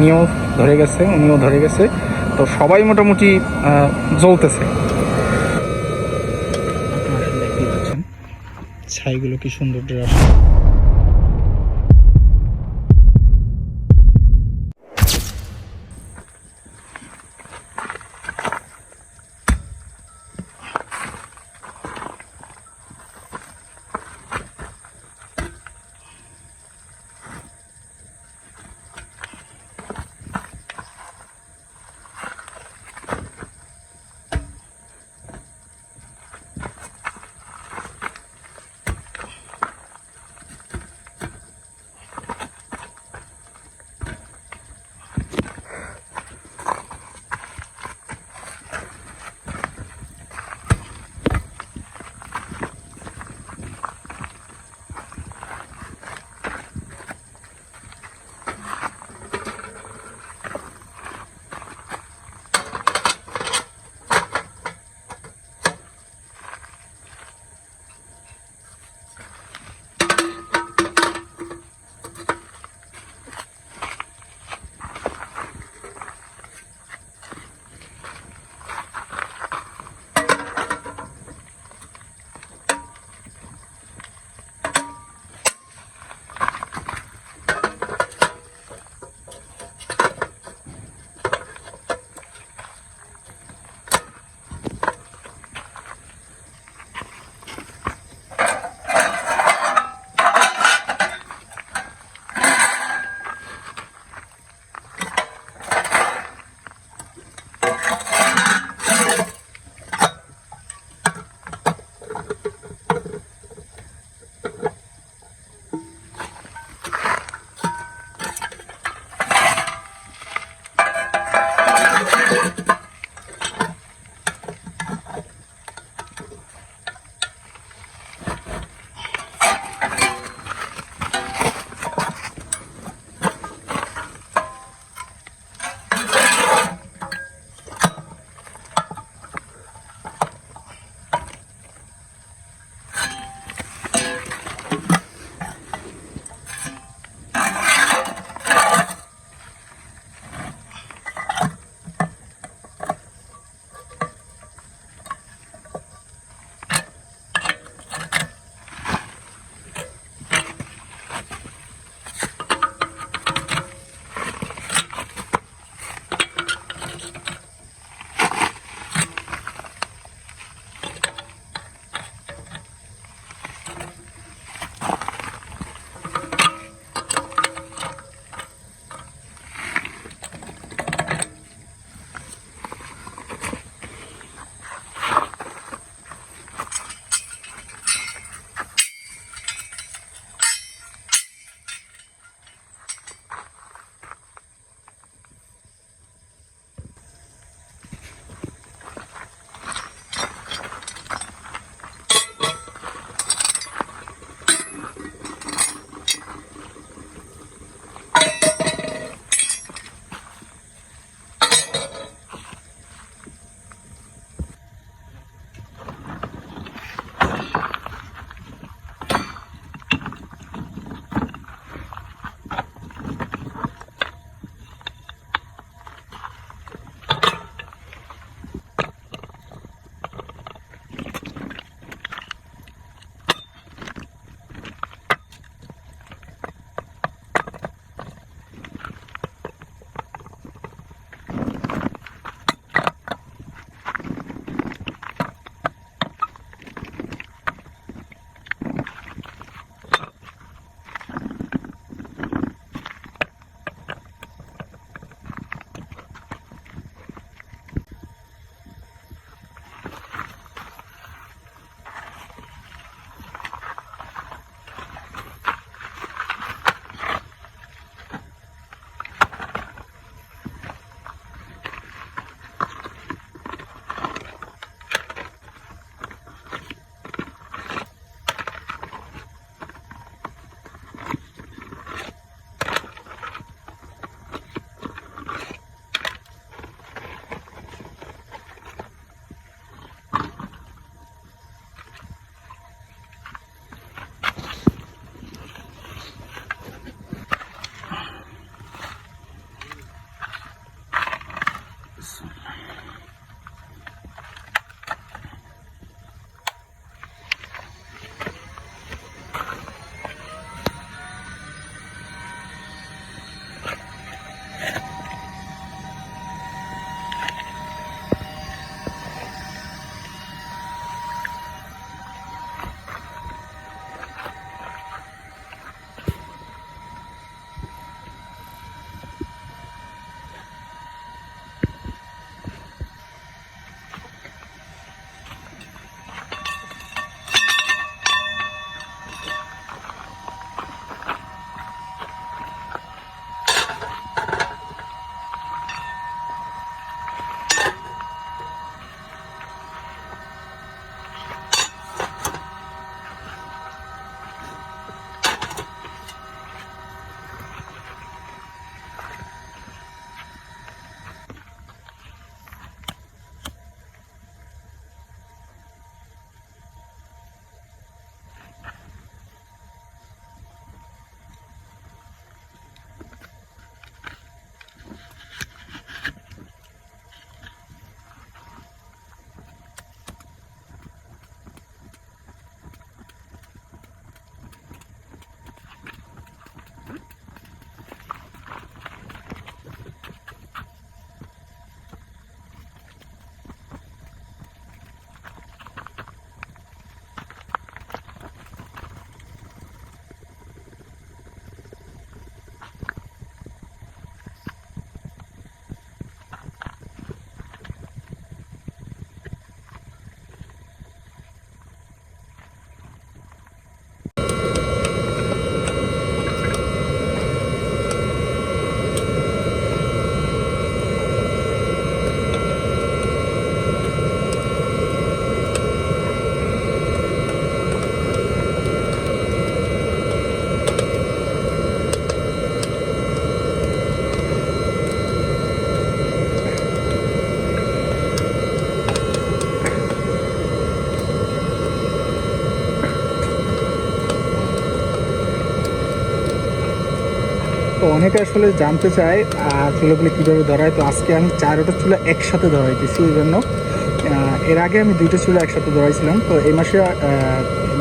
উনিও ধরে গেছে উনিও ধরে গেছে। তো সবাই মোটামুটি জ্বলতেছে। ছাইগুলো কি সুন্দর ড্রাস তো অনেকে আসলে জানতে চায় চুলাগুলি কীভাবে ধরায় তো আজকে আমি চারোটা চুলা একসাথে ধরাইতেছি এই জন্য। এর আগে আমি দুইটা চুলা একসাথে ধরাইছিলাম। তো এই মাসে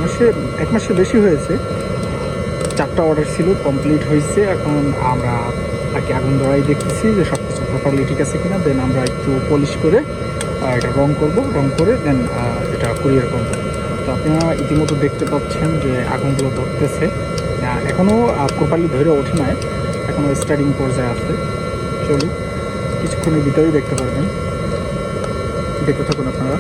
মাসে এক মাসে বেশি হয়েছে। চারটা অর্ডার ছিল কমপ্লিট হয়েছে এখন আমরা তাকে আগুন ধরাই দেখতেছি যে সব কিছু প্রপারলি ঠিক আছে কিনা। দেন আমরা একটু পলিশ করে এটা রং করব। রং করে দেন এটা কুরিয়ার করব। তো আপনারা ইতিমধ্যে দেখতে পাচ্ছেন যে আগুনগুলো ধরতেছে। এখনও প্রপারলি ধরে ওঠে নাই। এখনও স্টার্টিং পর্যায়ে আছে। চলুন কিছুক্ষণের ভিতরেই দেখতে পারবেন। দেখতে থাকুন আপনারা।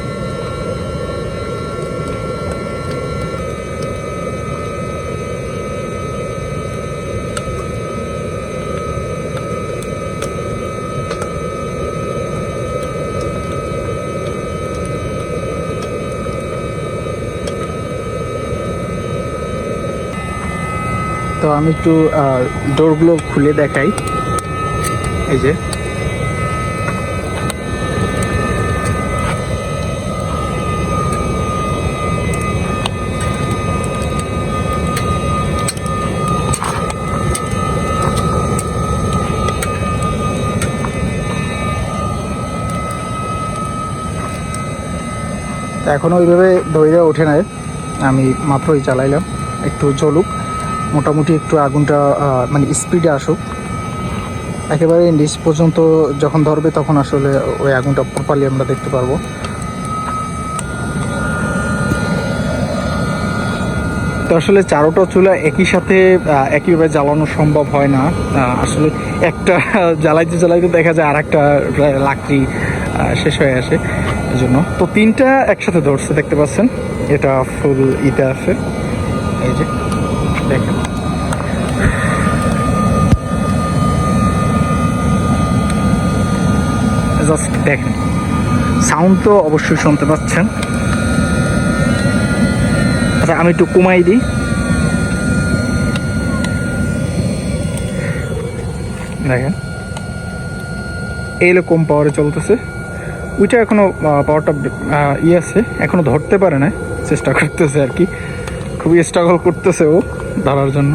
তো আমি একটু ডোরগুলো খুলে দেখাই। এই যে। এখনও ওইভাবে দইরা ওঠে নাই। আমি মাত্রই চালাইলাম। একটু চলুক মোটামুটি একটু আগুনটা মানে স্পিডে আসুক। একেবারে নিচ পর্যন্ত যখন ধরবে তখন আসলে ওই আগুনটা প্রপারলি আমরা দেখতে পারব। তো আসলে চারোটা চুলা একই সাথে একইভাবে জ্বালানো সম্ভব হয় না। আসলে একটা জ্বালাইতে জ্বালাইতে দেখা যায় আর একটা লাকড়ি শেষ হয়ে আসে। এই জন্য। তো তিনটা একসাথে ধরছে, দেখতে পাচ্ছেন? এটা ফুল ইতে আছে। এই যে। দেখেন। জাস্ট দেখেন। সাউন্ড তো অবশ্যই শুনতে পাচ্ছেন। আচ্ছা আমি একটু কমাই দিই। দেখেন। এইলো কম পাওয়ারে চলতেছে। ওইটা এখনও পাওয়ারটা ইয়ে আছে। এখনও ধরতে পারে না চেষ্টা করতেছে আর কি। খুবই স্ট্রাগল করতেছে ও। ধরার জন্য।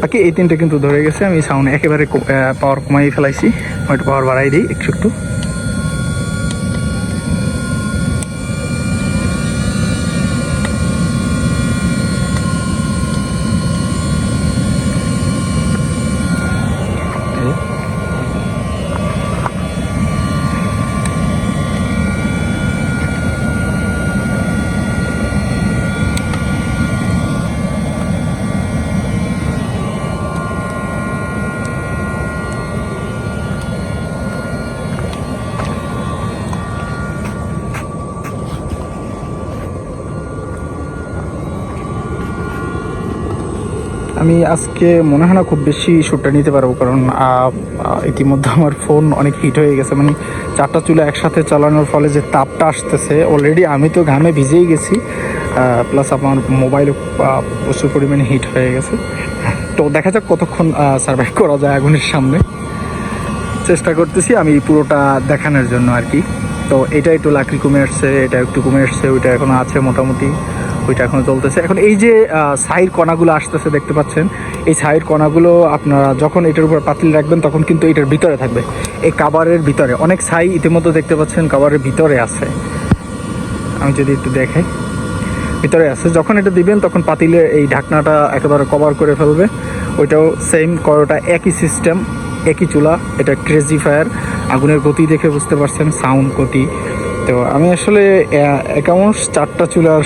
বাকি এই তিনটে কিন্তু ধরে গেছে, আমি সাউন্ড একেবারে পাওয়ার কমাই ফেলাইছি। একটু পাওয়ার বাড়াই দিই, একটু একটু। আজকে মনে হয় না খুব বেশি শ্যুটটা নিতে পারব, কারণ ইতিমধ্যে আমার ফোন অনেক হিট হয়ে গেছে। মানে চারটা চুলা একসাথে চালানোর ফলে যে তাপটা আসতেছে অলরেডি আমি তো ঘামে ভিজেই গেছি প্লাস আমার মোবাইলও প্রচুর পরিমাণে হিট হয়ে গেছে। তো দেখা যাক কতক্ষণ সার্ভাইভ করা যায় আগুনের সামনে। চেষ্টা করতেছি আমি পুরোটা দেখানোর জন্য আর কি। তো এটা একটু লাকড়ি কমে আসছে, এটা একটু কমে আসছে, ওইটা এখনও আছে মোটামুটি। ওইটা এখনও চলতেছে। এখন এই যে সাইড কণাগুলো আসতেছে দেখতে পাচ্ছেন, এই সাইড কণাগুলো আপনারা যখন এটার উপর পাতিল রাখবেন, তখন কিন্তু এটার ভিতরে থাকবে। এই কাবারের ভিতরে। অনেক ছাই ইতিমধ্যে দেখতে পাচ্ছেন কাবারের ভিতরে আছে। আমি যদি একটু দেখাই। ভিতরে আছে। যখন এটা দিবেন, তখন পাতিলে এই ঢাকনাটা একেবারে কভার করে ফেলবে। ওইটাও সেম করোটা একই সিস্টেম একই চুলা, এটা ক্রেজি ফায়ার আগুনের গতি দেখে বুঝতে পারছেন সাউন্ড গতি। তো আমি আসলে একাউন্ট চারটা চুলার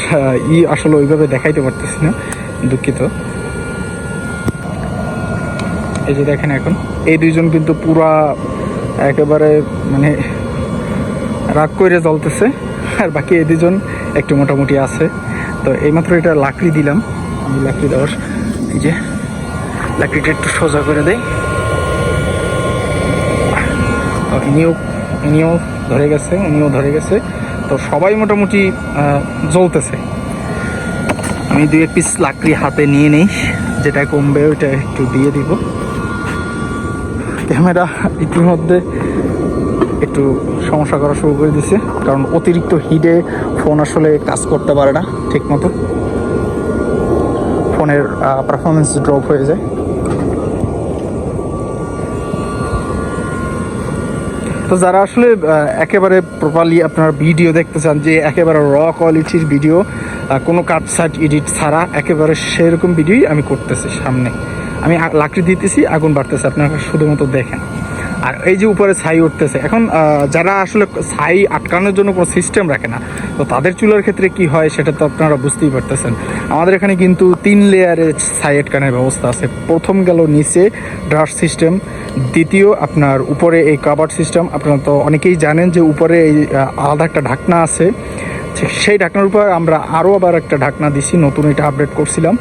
ই আসলে ওইভাবে দেখাইতে পারতেছি না, দুঃখিত। এই যে দেখেন এখন, এই দুইজন কিন্তু পুরা একেবারে মানে রাগ করে জ্বলতেছে, আর বাকি এই দুজন একটু মোটামুটি আছে। তো এইমাত্র এটা লাকড়ি দিলাম, আমি লাকড়ি দেওয়ার, এই যে, লাকড়িটা একটু সোজা করে দেয় ইনিও ইনিও ধরে গেছে, উনিও ধরে গেছে। তো সবাই মোটামুটি জ্বলতেছে। আমি দুই পিস লাকড়ি হাতে নিয়ে নেই, যেটা কমবে ওইটা একটু দিয়ে দিব। ক্যামেরা ইতিমধ্যে একটু সমস্যা করা শুরু করে দিছে, কারণ অতিরিক্ত হিটে ফোন আসলে কাজ করতে পারে না ঠিক মতো ফোনের পারফরমেন্স ড্রপ হয়ে যায়। তো যারা আসলে একেবারে প্রপারলি আপনার ভিডিও দেখতে চান যে একেবারে র কোয়ালিটির ভিডিও কোনো কাট সাইট এডিট ছাড়া একেবারে সেরকম ভিডিওই আমি করতেছি সামনে। আমি লাকড়ি দিতেছি, আগুন বাড়তেছে, আপনারা শুধুমাত্র দেখেন। আর এই যে উপরে ছাই উঠতেছে। এখন যারা আসলে ছাই আটকানোর জন্য কোনো সিস্টেম রাখে না, তো তাদের চুলার ক্ষেত্রে কি হয় সেটা তো আপনারা বুঝতেই পারতেছেন। আমাদের এখানে কিন্তু তিন লেয়ারে ছাই আটকানোর ব্যবস্থা আছে। প্রথম গেল নিচে ড্রাস সিস্টেম দ্বিতীয় আপনার উপরে এই কাবার সিস্টেম আপনারা তো অনেকেই জানেন যে উপরে এই আলাদা একটা ঢাকনা আছে। সেই ঢাকনার উপর আমরা আরও আবার একটা ঢাকনা দিছি, নতুন এটা আপডেট করছিলাম।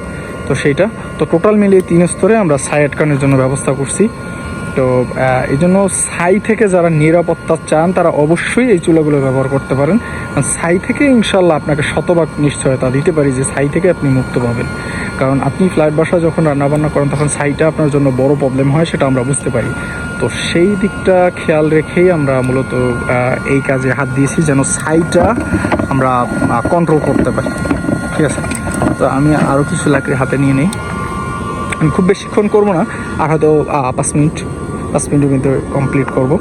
তো সেইটা, তো টোটাল মিলিয়ে তিন স্তরে আমরা ছাই আটকানোর জন্য ব্যবস্থা করছি। তো এই জন্য ছাই থেকে যারা নিরাপত্তা চান, তারা অবশ্যই এই চুলাগুলো ব্যবহার করতে পারেন। ছাই থেকে ইনশাল্লাহ আপনাকে শতভাগ নিশ্চয়তা দিতে পারি যে ছাই থেকে আপনি মুক্ত পাবেন। কারণ আপনি ফ্লাইট বাসায় যখন রান্নাবান্না করেন, তখন ছাইটা আপনার জন্য বড় প্রবলেম হয়, সেটা আমরা বুঝতে পারি। তো সেই দিকটা খেয়াল রেখেই আমরা মূলত এই কাজে হাত দিয়েছি, যেন ছাইটা আমরা কন্ট্রোল করতে পারি। ঠিক আছে? তো আমি আরও কিছু লাকড়ি হাতে নিয়ে নিই। আমি খুব বেশিক্ষণ করব না, আর হয়তো পাঁচ মিনিট, পাঁচ মিনিটের ভিতরে কমপ্লিট করব।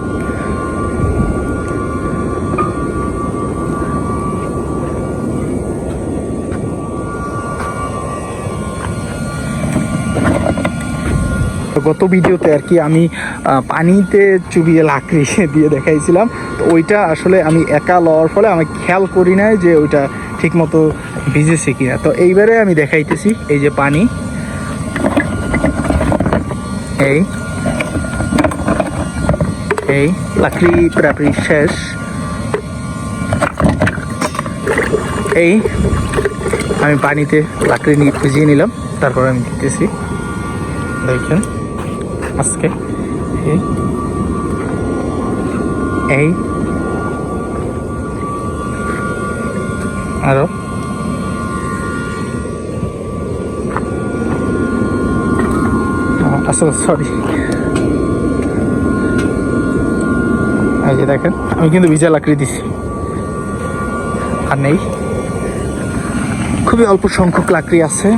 গত ভিডিওতে আর কি আমি পানিতে চুবিয়ে লাকড়ি দিয়ে দেখাইছিলাম। তো ওইটা আসলে আমি একা লওয়ার ফলে আমি খেয়াল করি নাই যে ওইটা ঠিকমতো ভিজেছে কিনা। তো এইবারে আমি দেখাইতেছি এই যে পানি। এই এই লাকড়ি পুরাপুরি শেষ এই আমি পানিতে লাকড়ি নিয়ে ভিজিয়ে নিলাম, তারপর আমি দিতেছি। দেখেন, আজকে এই আরও। আসলে সরি এই যে দেখেন, আমি কিন্তু ভিজা লাকড়ি দিছি। আর নেই। খুবই অল্প সংখ্যক লাকড়ি আছে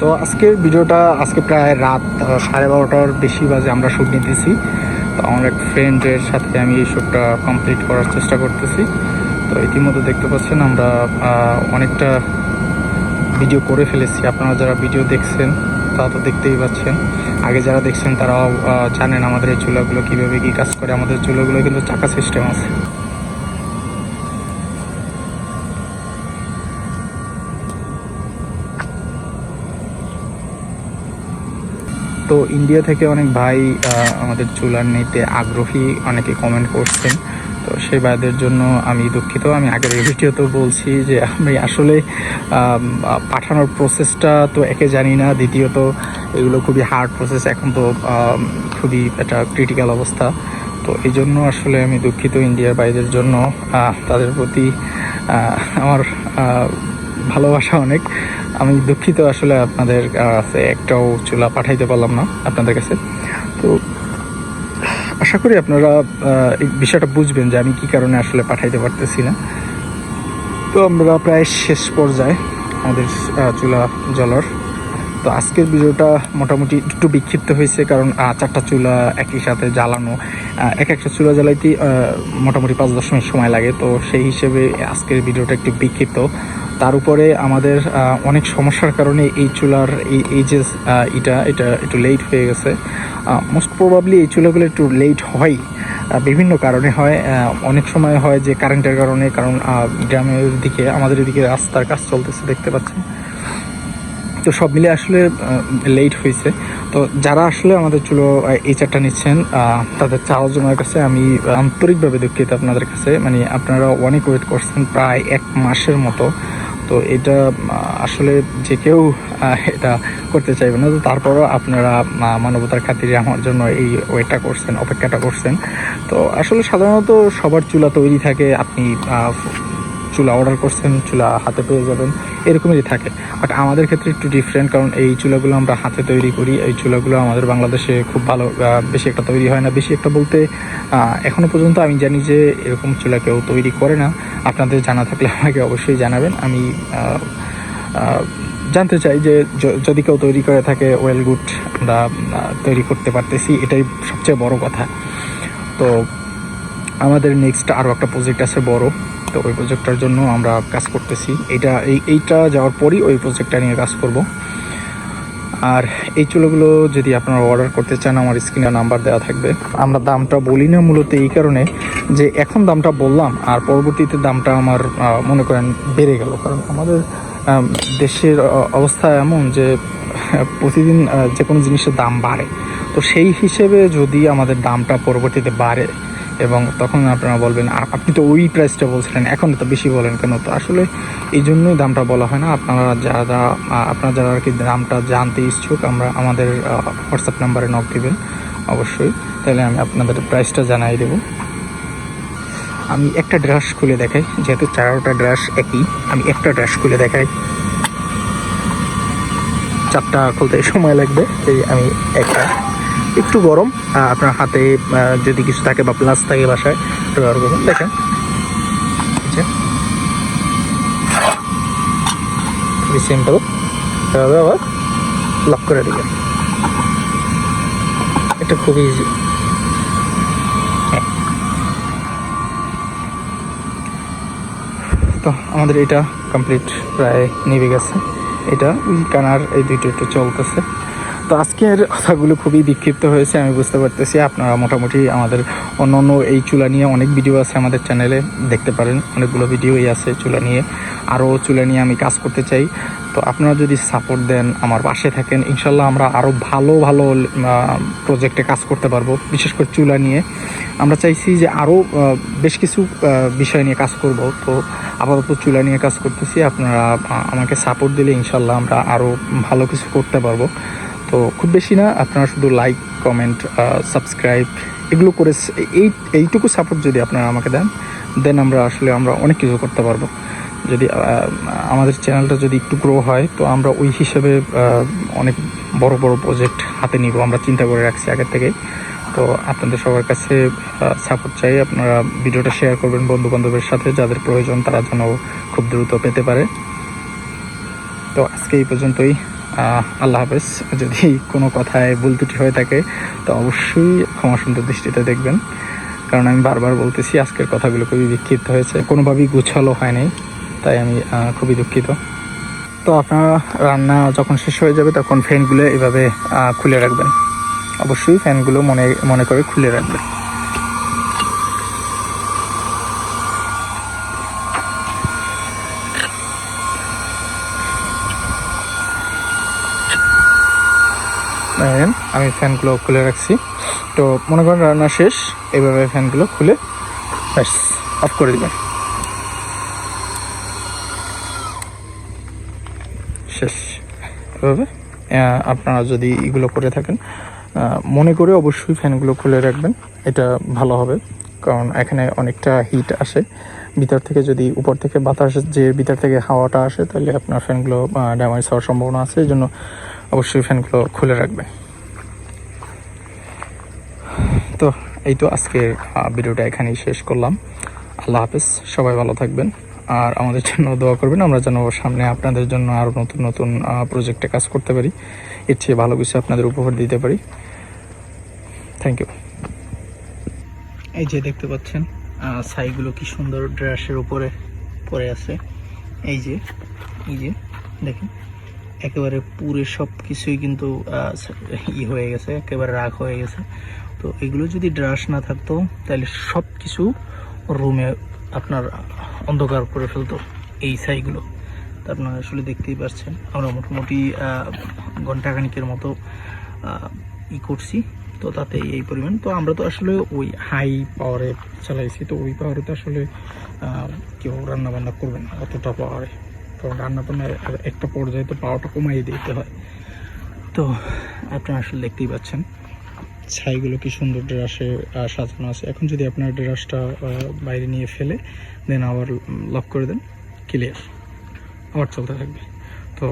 তো আজকের ভিডিওটা, আজকে প্রায় রাত সাড়ে বারোটার বেশি বাজে আমরা শ্যুট নিতেছি। তো আমার এক ফ্রেন্ডের সাথে আমি এই শ্যুটটা কমপ্লিট করার চেষ্টা করতেছি। তো ইতিমধ্যে দেখতে পাচ্ছেন আমরা অনেকটা ভিডিও করে ফেলেছি। আপনারা যারা ভিডিও দেখছেন, তারা তো দেখতেই পাচ্ছেন। আগে যারা দেখছেন, তারাও জানেন আমাদের এই চুলাগুলো কীভাবে কী কাজ করে। আমাদের চুলাগুলো কিন্তু চাকা সিস্টেম আছে। তো ইন্ডিয়া থেকে অনেক ভাই আমাদের চুলার নিতে আগ্রহী অনেকে কমেন্ট করছেন। তো সেই ভাইদের জন্য আমি দুঃখিত। আমি আগের ভিডিওতেও বলছি যে আমি আসলে পাঠানোর প্রসেসটা তো একে জানি না। দ্বিতীয়ত, এগুলো খুবই হার্ড প্রসেস এখন তো খুবই একটা ক্রিটিক্যাল অবস্থা। তো এই জন্য আসলে আমি দুঃখিত ইন্ডিয়ার ভাইদের জন্য। তাদের প্রতি আমার ভালোবাসা অনেক। আমি দুঃখিত আসলে আপনাদের কাছে একটাও চুলা পাঠাইতে পারলাম না আপনাদের কাছে। তো আশা করি আপনারা এই বিষয়টা বুঝবেন যে আমি কি কারণে আসলে পাঠাইতে পারতেছি না। তো আমরা প্রায় শেষ পর্যায়ে আমাদের চুলা জ্বলার তো আজকের ভিডিওটা মোটামুটি একটু বিক্ষিপ্ত হয়েছে, কারণ চারটা চুলা একই সাথে জ্বালানো এক একটা চুলা জ্বালাইতে মোটামুটি পাঁচ দশ মিনিট সময় লাগে। তো সেই হিসেবে আজকের ভিডিওটা একটু বিক্ষিপ্ত। তার উপরে আমাদের অনেক সমস্যার কারণে এই চুলার, এই এই যে এটা এটা একটু লেট হয়ে গেছে। মোস্ট প্রবাবলি এই চুলাগুলো একটু লেট হয়। বিভিন্ন কারণে হয়। অনেক সময় হয় যে কারেন্টের কারণে, কারণ গ্রামের দিকে, আমাদের এদিকে রাস্তার কাজ চলতেছে, দেখতে পাচ্ছেন। তো সব মিলে আসলে লেট হয়েছে। তো যারা আসলে আমাদের চুলো এই চারটা নিচ্ছেন তাদের চারজনের কাছে আমি আন্তরিকভাবে দুঃখিত আপনাদের কাছে। মানে আপনারা অনেক ওয়েট করছেন প্রায় এক মাসের মতো। তো এটা আসলে যে কেউ এটা করতে চাইবে না। তো তারপরও আপনারা মানবতার খাতিরে আমার জন্য এই ওয়েটটা করছেন, অপেক্ষাটা করছেন। তো আসলে সাধারণত সবার চুলা তৈরি থাকে, আপনি চুলা অর্ডার করছেন, চুলা হাতে পেয়ে যাবেন, এরকমই থাকে। বাট আমাদের ক্ষেত্রে একটু ডিফারেন্ট কারণ এই চুলাগুলো আমরা হাতে তৈরি করি। এই চুলাগুলো আমাদের বাংলাদেশে খুব ভালো বেশি একটা তৈরি হয় না। বেশি একটা বলতে এখনও পর্যন্ত আমি জানি যে এরকম চুলা কেউ তৈরি করে না। আপনাদের জানা থাকলে আমাকে অবশ্যই জানাবেন। আমি জানতে চাই যে যদি কেউ তৈরি করে থাকে ওয়েল গুড আমরা তৈরি করতে পারতেছি, এটাই সবচেয়ে বড় কথা। তো, আমাদের নেক্সট আরও একটা প্রজেক্ট আছে বড়। তো ওই প্রজেক্টটার জন্য আমরা কাজ করতেছি। এটা এই, এইটা যাওয়ার পরই ওই প্রজেক্টটা নিয়ে কাজ করব। আর এই চুলোগুলো যদি আপনারা অর্ডার করতে চান, আমার স্ক্রিনে নাম্বার দেওয়া থাকবে। আমরা দামটা বলি না মূলত এই কারণে যে এখন দামটা বললাম, আর পরবর্তীতে দামটা আমার মনে করেন বেড়ে গেল। কারণ আমাদের দেশের অবস্থা এমন যে প্রতিদিন যে কোনো জিনিসের দাম বাড়ে। তো সেই হিসেবে যদি আমাদের দামটা পরবর্তীতে বাড়ে এবং তখন আপনারা বলবেন "আ- আপনি তো ওই প্রাইসটা বলছিলেন, এখন তো বেশি বলেন কেন? তো আসলে এই জন্যই দামটা বলা হয় না। আপনারা যারা আপনারা যারা আর কি দামটা জানতে ইচ্ছুক, আমরা আমাদের হোয়াটসঅ্যাপ নাম্বারে নক দিবেন, অবশ্যই। তাহলে আমি আপনাদের প্রাইসটা জানাই দেবো। আমি একটা ড্রাস খুলে দেখাই, যেহেতু চারোটা ড্রাস একই, আমি একটা ড্রাস খুলে দেখাই। চারটা খুলতে সময় লাগবে এই আমি একটা একটু গরম আপনার হাতে যদি কিছু থাকে বা প্লাস থাকে বাসায়, একটু ব্যবহার করুন দেখেন। সিম্পল এভাবে আবার লক করে দিবেন। এটা খুবই ইজি তো আমাদের এটা কমপ্লিট প্রায় নিভে গেছে। এটা ওই কানার এই দুইটা একটু চলতেছে। তো আজকের কথাগুলো খুবই বিক্ষিপ্ত হয়েছে, আমি বুঝতে পারতেছি। আপনারা মোটামুটি আমাদের অন্য অন্য এই চুলা নিয়ে অনেক ভিডিও আছে আমাদের চ্যানেলে দেখতে পারেন। অনেকগুলো ভিডিওই আছে চুলা নিয়ে। আরও চুলা নিয়ে আমি কাজ করতে চাই। তো আপনারা যদি সাপোর্ট দেন, আমার পাশে থাকেন, ইনশাল্লাহ আমরা আরও ভালো ভালো প্রজেক্টে কাজ করতে পারব, বিশেষ করে চুলা নিয়ে। আমরা চাইছি যে আরও বেশ কিছু বিষয় নিয়ে কাজ করব। তো আপাতত চুলা নিয়ে কাজ করতেছি। আপনারা আমাকে সাপোর্ট দিলে ইনশাল্লাহ আমরা আরও ভালো কিছু করতে পারব। তো খুব বেশি না, আপনারা শুধু লাইক কমেন্ট সাবস্ক্রাইব এগুলো করে এই, এইটুকু সাপোর্ট যদি আপনারা আমাকে দেন দেন আমরা আসলে আমরা অনেক কিছু করতে পারব। যদি আমাদের চ্যানেলটা যদি একটু গ্রো হয়, তো আমরা ওই হিসেবে অনেক বড় বড় প্রজেক্ট হাতে নিব, আমরা চিন্তা করে রাখছি আগের থেকেই। তো আপনাদের সবার কাছে সাপোর্ট চাই, আপনারা ভিডিওটা শেয়ার করবেন বন্ধু বান্ধবের সাথে, যাদের প্রয়োজন তারা যেন খুব দ্রুত পেতে পারে। তো আজকে এই পর্যন্তই। আল্লাহ হাফেজ। যদি কোনো কথায় ভুল ত্রুটি হয়ে থাকে, তো অবশ্যই ক্ষমা সুন্দর দৃষ্টিতে দেখবেন। কারণ আমি বারবার বলতেছি, আজকের কথাগুলো খুবই বিক্ষিপ্ত হয়েছে। কোনোভাবেই গুছালো হয়নি, তাই আমি খুবই দুঃখিত। তো আপনারা রান্না যখন শেষ হয়ে যাবে, তখন ফ্যানগুলো এভাবে খুলে রাখবেন। অবশ্যই ফ্যানগুলো মনে মনে করে খুলে রাখবেন। দেখেন, আমি ফ্যানগুলো খুলে রাখছি। তো মনে করেন রান্না শেষ এইভাবে ফ্যানগুলো খুলে ব্যাস অফ করে দিবেন। শেষ। এভাবে আপনারা যদি এগুলো করে থাকেন মনে করে অবশ্যই ফ্যানগুলো খুলে রাখবেন, এটা ভালো হবে। কারণ এখানে অনেকটা হিট আসে। ভিতর থেকে যদি উপর থেকে বাতাস যে ভিতর থেকে হাওয়াটা আসে, তাহলে আপনার ফ্যানগুলো ড্যামেজ হওয়ার সম্ভাবনা আছে। এই জন্য অবশ্যই ফ্যানগুলো খুলে রাখবে। তো এই তো আজকের ভিডিওটা এখানেই শেষ করলাম। আল্লাহ হাফেজ সবাই ভালো থাকবেন। আর আমাদের জন্য দোয়া করবেন আমরা যেন সামনে আপনাদের জন্য আরও নতুন নতুন প্রজেক্টে কাজ করতে পারি। এর চেয়ে ভালো কিছু আপনাদের উপহার দিতে পারি। থ্যাংক ইউ এই যে দেখতে পাচ্ছেন আহ, ছাইগুলো কি সুন্দর ড্রেসের উপরে পড়ে আছে। এই যে এই যে দেখেন। একেবারে পুরে সব কিছুই কিন্তু ই হয়ে গেছে, একেবারে রাগ হয়ে গেছে। তো এগুলো যদি ড্রাস না থাকতো, তাহলে সব কিছু রুমে আপনার অন্ধকার করে ফেলতো এই ছাইগুলো। তা আপনারা আসলে দেখতেই পাচ্ছেন আমরা মোটামুটি ঘন্টাখানিকের মতো ই করছি। তো তাতে এই পরিমাণ। তো আমরা তো আসলে ওই হাই পাওয়ারে চালাইছি। তো ওই পাওয়ারে তো আসলে কেউ রান্না বান্না করবে না, অতটা পাওয়ারে। কারণ রান্না বান্নার একটা পর্যায়ে তো পাওয়ারটা কমাই দিতে হয়। তো আপনারা আসলে দেখতেই পাচ্ছেন, ছাইগুলো কি সুন্দর ড্রাসে সাজানো আছে। এখন যদি আপনার ড্রাসটা বাইরে নিয়ে ফেলে, দেন আবার লক করে দেন ক্লিয়ার আবার চলতে থাকবে। তো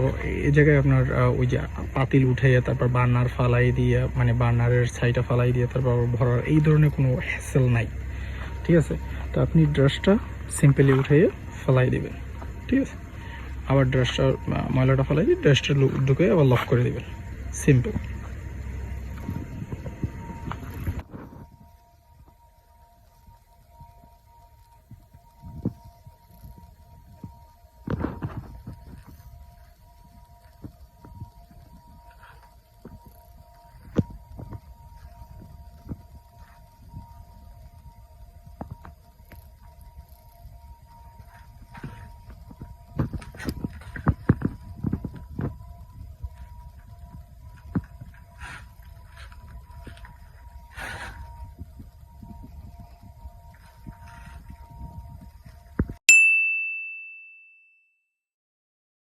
এই জায়গায় আপনার ওই যে পাতিল উঠে তারপর বার্নার ফালাই দিয়ে মানে বার্নারের ছাইটা ফালাই দিয়ে, তারপর ভরার, এই ধরনের কোনো হ্যাসেল নাই। ঠিক আছে? তো আপনি ড্রাসটা সিম্পলি উঠে ফেলাই দিবেন। ঠিক আছে? আবার ড্রেসটা ময়লাটা ফেলাই ড্রেসটা ঢুকে আবার লক করে দেবেন। সিম্পল